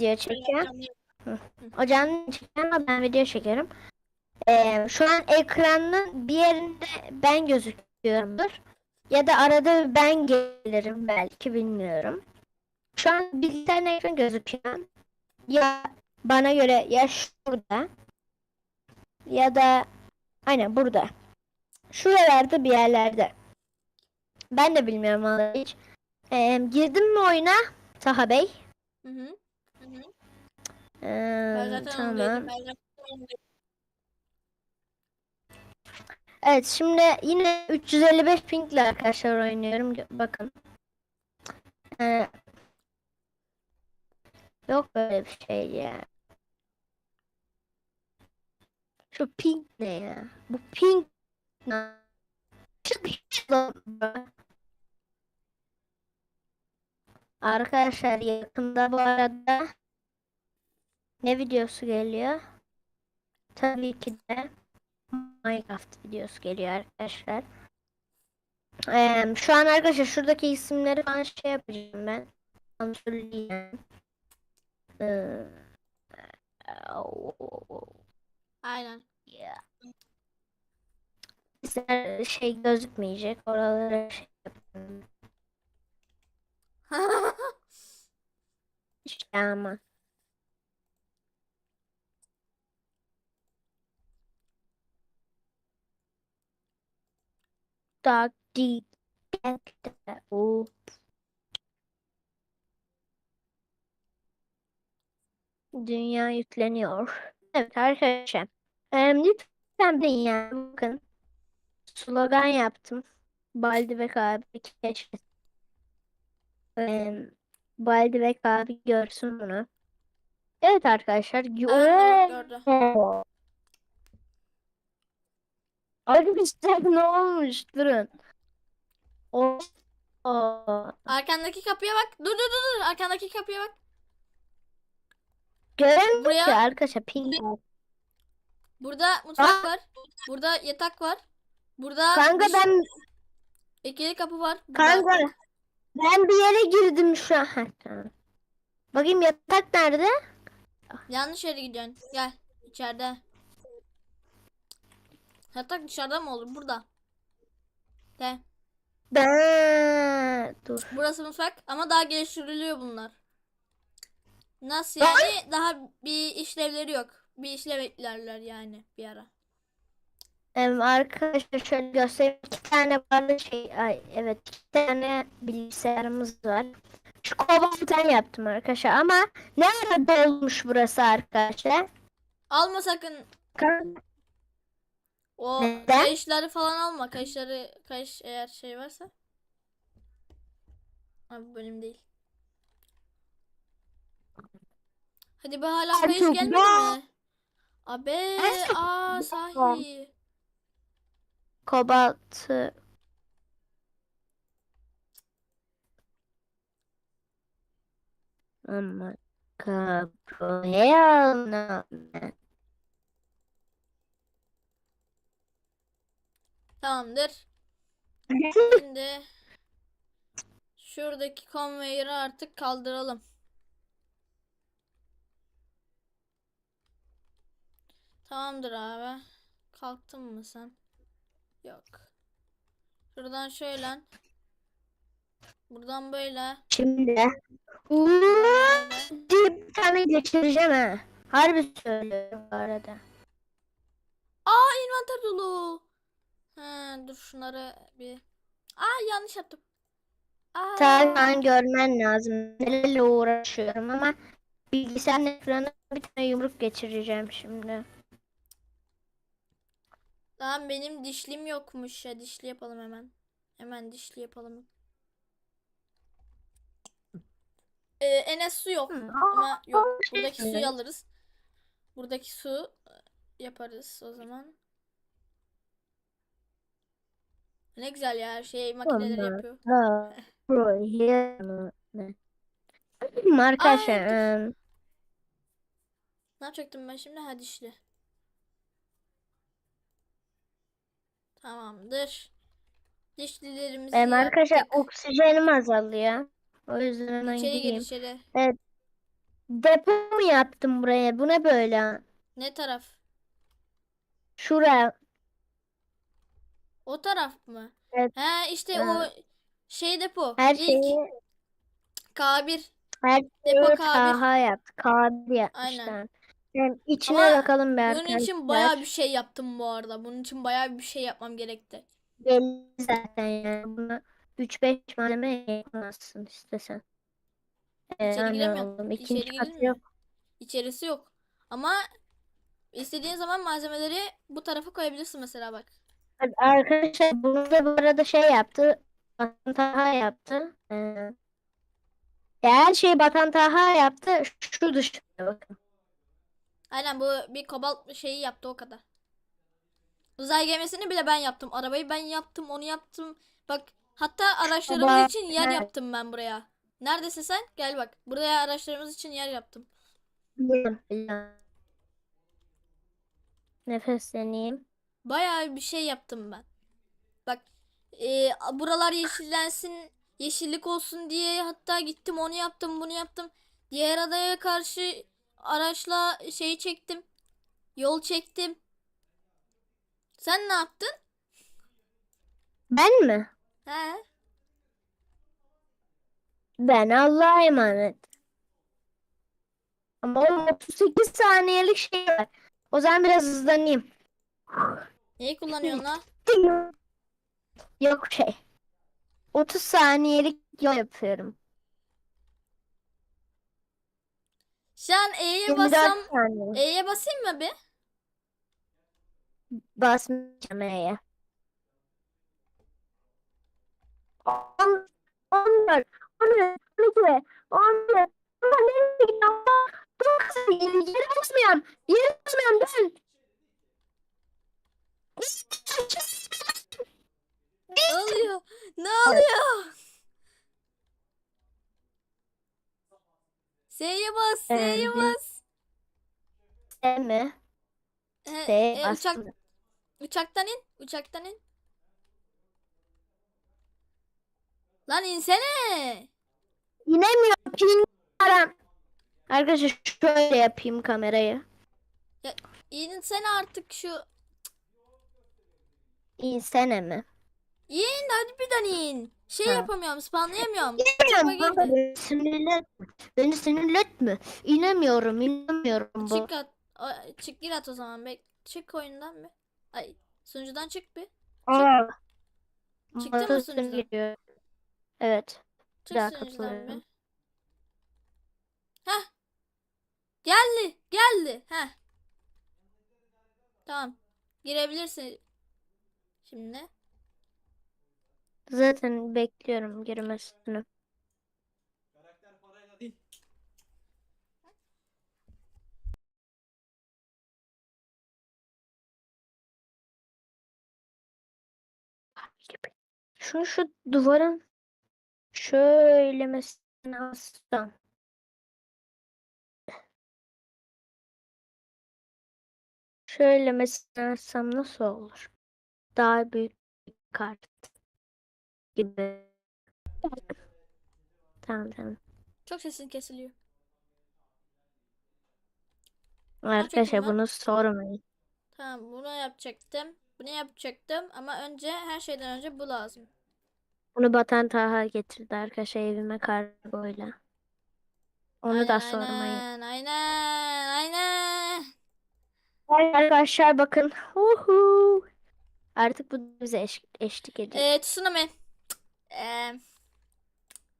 video çekiyorum. O canlı çekiyor ama ben video çekerim. Ee, şu an ekranın bir yerinde ben gözüküyorumdur. Ya da arada ben gelirim belki bilmiyorum. Şu an bilgisayarın ekran gözüküyor. Ya bana göre ya şurada ya da aynen burada. Şuralarda bir yerlerde. Ben de bilmiyorum vallahi hiç. Ee, girdim mi oyuna Taha Bey? Hı hı. Ee, Ben zaten tamam. Evet şimdi yine 355 pingle arkadaşlar oynuyorum. Bakın. Ee, yok böyle bir şey ya. Şu pink ne ya? Bu pink ne? Şu pink. Arkadaşlar yakında bu arada ne videosu geliyor? Tabii ki de Minecraft videosu geliyor arkadaşlar. Eee, şu an arkadaşlar şuradaki isimleri falan şey yapacağım ben. Söyleyeyim. Eee, Aynen. Bizler şey gözükmeyecek. Oralara şey yapıyorum. İşte ama. Dark deep. Oo. Dünya yükleniyor. Evet arkadaşlar. Em, lütfen yani bakın. Slogan yaptım. Baldibek abi keşke. Em, Baldibek abi görsün bunu. Evet arkadaşlar. Oo. Arkadaşlar ne olmuş? Durun. O o Arkandaki kapıya bak. Dur dur dur dur. Arkandaki kapıya bak. Göremiyorum Buraya- ki arkadaşlar ping var. Burada mutfak var. Burada yatak var. Burada Kanka dış- ben ikili kapı var. Burada- kanka ben bir yere girdim şu an. Bakayım yatak nerede? Yanlış yere gidiyorsun. Gel. içeride. Yatak dışarıda mı olur? Burada. De. Ben dur. Burası mutfak ama daha geliştiriliyor bunlar. Nasıl yani? Daha bir işlevleri yok. Bir işlev eklerler yani bir ara. Arkadaşlar şöyle göstereyim. İki tane varlı şey. Ay, evet iki tane bilgisayarımız var. Şu kobaltten yaptım arkadaşlar ama ne ara olmuş burası arkadaşlar? Alma sakın. O Neden? kayışları falan alma. Kayışları kayış eğer şey varsa. Abi bölüm değil. Hadi be hala Ay, kayış gelmedi mi? Abi aa sahi. Kobaltı. Ama kapıya alma. Tamamdır. Şimdi şuradaki konveyörü artık kaldıralım. Tamamdır abi. Kalktın mı sen? Yok. Şuradan şöyle. Buradan böyle. Şimdi Uuu, diye bir tane geçireceğim ha. Harbi söylüyorum bu arada. Aa envanter dolu. Ha, dur şunları bir. Aa yanlış yaptım. Aa. Görmen lazım. Nelerle uğraşıyorum ama bilgisayarın ekranına bir tane yumruk geçireceğim şimdi. Lan benim dişlim yokmuş ya. Dişli yapalım hemen. Hemen dişli yapalım. Ee, Enes su yok. Ama yok. şey Buradaki suyu alırız. Buradaki su e, yaparız o zaman. Ne güzel ya. Her şeyi makineler yapıyor. Arkadaşlar, Ne yapacaktım ben şimdi? Ha dişli. Tamamdır. Dişlilerimizi arkadaşlar yaptık. oksijenim azalıyor. O yüzden hemen İçeri gir gideyim. içeri. depo mu yaptım buraya? Bu ne böyle? Ne taraf? Şuraya. O taraf mı? Evet. He işte Ha. o şey depo. Her İlk şeyi K1. her Depo şeyi K1. Taha yaptı. Kabir Aynen. Yani içine Ama bakalım be Bunun için bayağı bir şey yaptım bu arada. Bunun için bayağı bir şey yapmam gerekti. Belli zaten yani. Buna 3-5 malzeme yapamazsın istesen. Ee, İçeri giremiyorum. İçeri ikinci katı girilmiyor. yok. İçerisi yok. Ama istediğin zaman malzemeleri bu tarafa koyabilirsin mesela bak. Hadi Arkadaşlar bunu da bu arada şey yaptı. Batan Taha yaptı. Ee, her şeyi Batan Taha yaptı. Şu dışında bakın. Aynen bu bir kobalt şeyi yaptı o kadar. Uzay gemisini bile ben yaptım. Arabayı ben yaptım, onu yaptım. Bak hatta araçlarımız Baba, için yer yaptım ben buraya. Neredesin sen? Gel bak. Buraya araçlarımız için yer yaptım. Nefesleneyim. Bayağı bir şey yaptım ben. Bak e, buralar yeşillensin, yeşillik olsun diye hatta gittim onu yaptım, bunu yaptım. Diğer adaya karşı araçla şey çektim. Yol çektim. Sen ne yaptın? Ben mi? He? Ben Allah'a emanet. Ama o 38 saniyelik şey var. O zaman biraz hızlanayım. Neyi kullanıyorsun lan? Yok şey. 30 saniyelik yol yapıyorum. Şu E'ye basam. E'ye basayım mı bir? Basmayacağım E'ye. 10, 14, 13, 12, 11, 11, 12, 12, 12, 12, 12, 12, 12, 12, 12, S'ye bas, S'ye bas. S mi? He, S e, uçak, uçaktan in, uçaktan in. Lan insene. İnemiyorum. Ping aram. Arkadaşlar şöyle yapayım kamerayı. İnsene artık şu. İnsene mi? İn hadi birden in. Şey Ha. yapamıyorum, spawnlayamıyorum. İnemiyorum Uçakla kanka, girdi. beni sinirletme. Beni sinirletme. İnemiyorum, inemiyorum bu. Çık at. a- Çık gir at o zaman. Bek çık oyundan bir. Ay sunucudan çık bir. Aa. Çıktı mı sunucudan? geliyor. Evet. Çık daha sunucudan katılıyorum. bir. Heh. Geldi. Geldi. Heh. Tamam. Girebilirsin. Şimdi. Zaten bekliyorum girmesini. Şunu şu duvarın şöylemesine assam. Şöylemesine assam nasıl olur? Daha büyük bir kart gibi. Tamam tamam. Çok sesin kesiliyor. Arkadaşlar bunu sormayın. Tamam bunu yapacaktım. Bunu yapacaktım ama önce her şeyden önce bu lazım. Bunu Batan Taha getirdi arkadaşlar evime kargoyla. Onu da Aynen, sormayın. Aynen aynen aynen. Ay Arkadaşlar bakın. Uhu. Artık bu bize eş- eşlik ediyor. Ee, tsunami. Ee,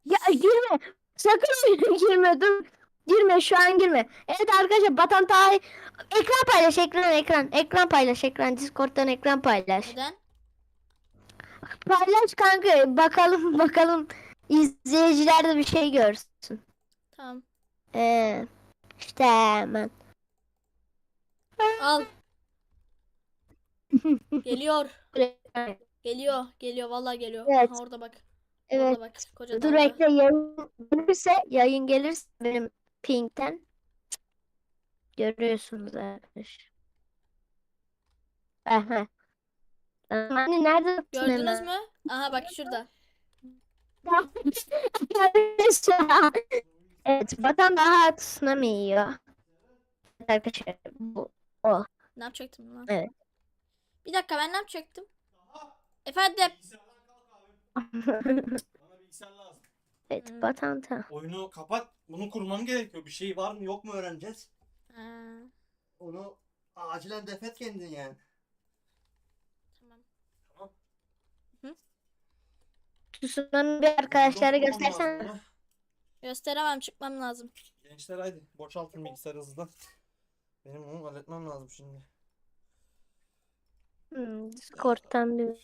Ya girme. Sakın girme dur. Girme şu an girme. Evet arkadaşlar Batan Taha ekran paylaş ekran ekran. Ekran paylaş ekran. Discord'dan ekran paylaş. neden? Paylaş kanka. Bakalım bakalım. izleyiciler de bir şey görsün. Tamam. Ee, işte hemen. Al. Geliyor. Geliyor. Geliyor. Vallahi geliyor. Evet. Aha, orada bak. Evet. Orada bak. Koca Dur bekle yayın gelirse yayın gelirse benim ping'den görüyorsunuz arkadaşlar. Aha. Hani nerede attın Gördünüz hemen? mü? Aha bak şurada. Arkadaşlar, Evet, vatan daha tsunami yiyor. Arkadaşlar bu o. Ne yapacaktım lan? Evet. Bir dakika ben ne yapacaktım? Efendim. Bana bilgisayar lazım. evet, Hmm. vatan ta. Oyunu kapat. Bunu kurmam gerekiyor. Bir şey var mı yok mu öğreneceğiz. Ha, Onu acilen defet kendin yani. tamam. Tamam. Tsunami bir arkadaşlara Yok, olmaz göstersen. mı? Gösteremem çıkmam lazım. Gençler haydi boşaltın bilgisayarı hızlıdan. Benim onu halletmem lazım şimdi. Hmm, bir